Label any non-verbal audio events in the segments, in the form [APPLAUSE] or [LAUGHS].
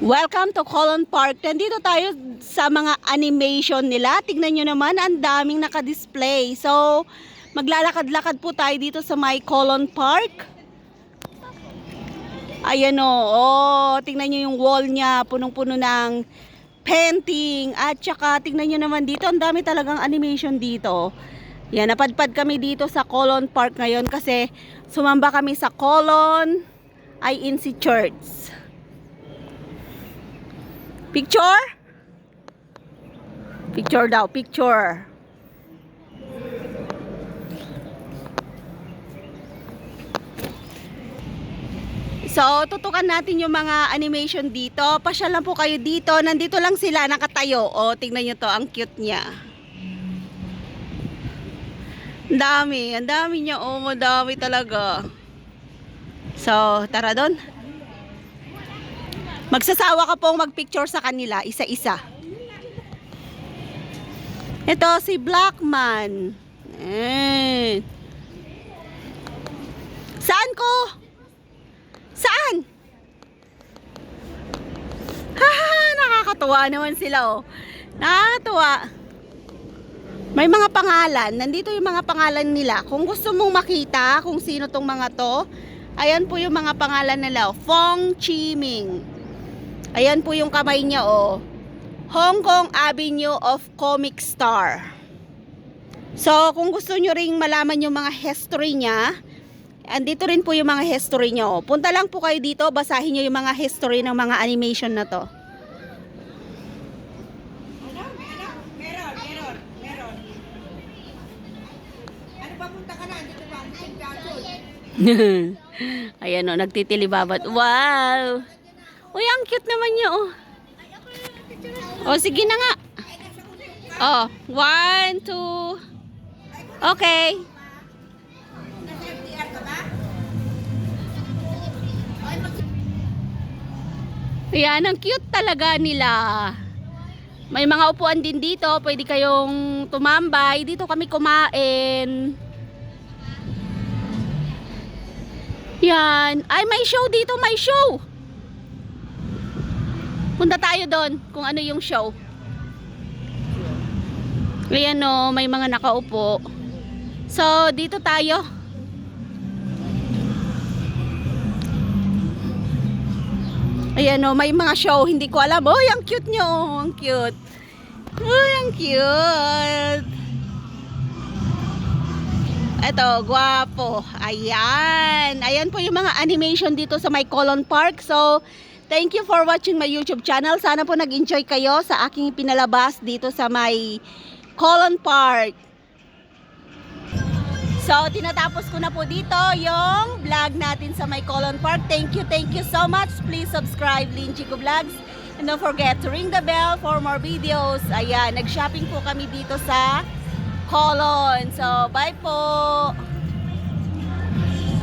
Welcome to Colon Park. Nandito tayo sa mga animation nila. Tignan nyo naman, ang daming nakadisplay. So, maglalakad-lakad po tayo dito sa my Colon Park. Ayan o, oh, tingnan nyo yung wall niya, punong-puno ng painting. At saka, tingnan nyo naman dito, ang dami talagang animation dito. Yan, napadpad kami dito sa Colon Park ngayon kasi sumamba kami sa Colon INC Church. Picture? Picture daw, picture. So, tutukan natin yung mga animation dito. Pasyal lang po kayo dito. Nandito lang sila nakatayo. O, tingnan nyo to. Ang cute niya. Ang dami. Ang dami niya. Oh, madami talaga. So, tara doon. Magsasawa ka pong magpicture sa kanila, isa-isa. Ito si Blackman. Eh. Saan ko? Saan? Ha, nakakatuwa naman sila oh. Nakakatuwa. May mga pangalan. Nandito yung mga pangalan nila. Kung gusto mong makita kung sino tong mga to, ayan po yung mga pangalan nila. Fong Chi Ming. Ayan po yung kamay niya, oh. Hong Kong Avenue of Comic Star. So, kung gusto nyo ring malaman yung mga history niya, andito rin po yung mga history niya, oh. Punta lang po kayo dito, basahin nyo yung mga history ng mga animation na to. [LAUGHS] Ayan, oh, nagtitilibabat. Wow! Uy, ang cute naman niya, oh. Oh, sige na nga. Oh, one, two. Okay. Ayan, ang cute talaga nila. May mga upuan din dito. Pwede kayong tumambay. Dito kami kumain. Yan. Ay, may show dito. May show. Punta tayo doon kung ano yung show. Ayan o, may mga nakaupo. So, dito tayo. Ayan o, may mga show. Hindi ko alam. Uy, ang cute nyo. Ang cute. Uy, ang cute. Ito, guwapo. Ayan. Ayan po yung mga animation dito sa my Colon Park. So, thank you for watching my YouTube channel. Sana po nag-enjoy kayo sa aking pinalabas dito sa my Colon Park. So, tinatapos ko na po dito yung vlog natin sa my Colon Park. Thank you, thank you so much. Please subscribe Lin Chico Vlogs. And don't forget to ring the bell for more videos. Ayan, nag-shopping po kami dito sa Colon. So, bye po.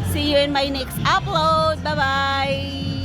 See you in my next upload. Bye-bye.